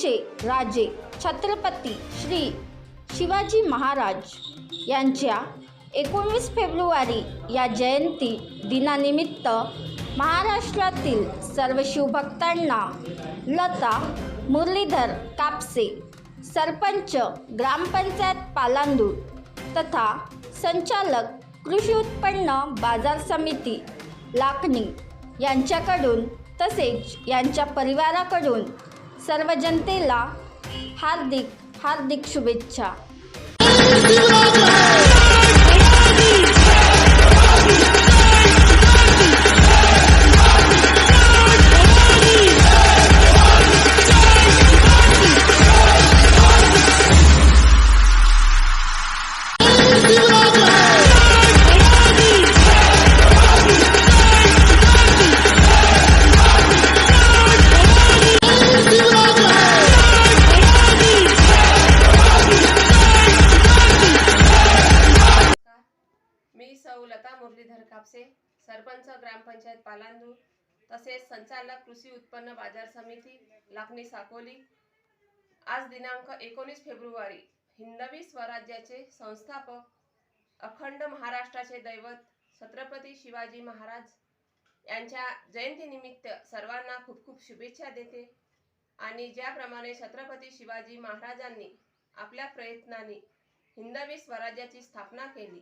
आमचे राजे छत्रपती श्री शिवाजी महाराज यांच्या एकोणीस फेब्रुवारी या जयंती दिनानिमित्त महाराष्ट्रातील सर्व शिवभक्तांना लता मुरलीधर कापसे सरपंच ग्रामपंचायत पालांदूर तथा संचालक कृषी उत्पन्न बाजार समिती लाखणी यांच्याकडून तसेच यांच्या परिवाराकडून सर्व जनतेला हार्दिक हार्दिक शुभेच्छा. सौ लता मुरलीधर कापसे सरपंच ग्रामपंचायत पालांदूर तसेच संचालक कृषी उत्पन्न बाजार समिती लाखनी साकोली. आज दिनांक एकोणीस फेब्रुवारी हिंदवी स्वराज्याचे संस्थापक अखंड महाराष्ट्राचे दैवत छत्रपती शिवाजी महाराज यांच्या जयंतीनिमित्त सर्वांना खूप खूप शुभेच्छा देते. आणि ज्याप्रमाणे छत्रपती शिवाजी महाराजांनी आपल्या प्रयत्नांनी हिंदवी स्वराज्याची स्थापना केली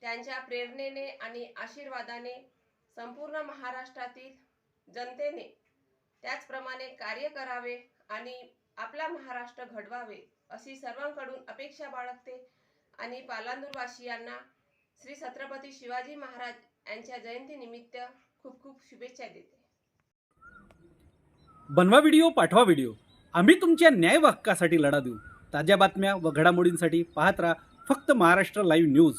त्यांच्या प्रेरणेने आणि आशीर्वादाने संपूर्ण महाराष्ट्रातील जनतेने त्याचप्रमाणे कार्य करावे आणि आपला महाराष्ट्र घडवावे अशी सर्वांकडून अपेक्षा बाळगते. आणि पालांदूरवासियांना श्री छत्रपती शिवाजी महाराज यांच्या जयंतीनिमित्त खूप खूप शुभेच्छा देते. बनवा व्हिडिओ पाठवा व्हिडिओ. आम्ही तुमच्या न्याय हक्कासाठी लढा देऊ. ताज्या बातम्या व घडामोडींसाठी पाहत राहा फक्त महाराष्ट्र लाईव्ह न्यूज.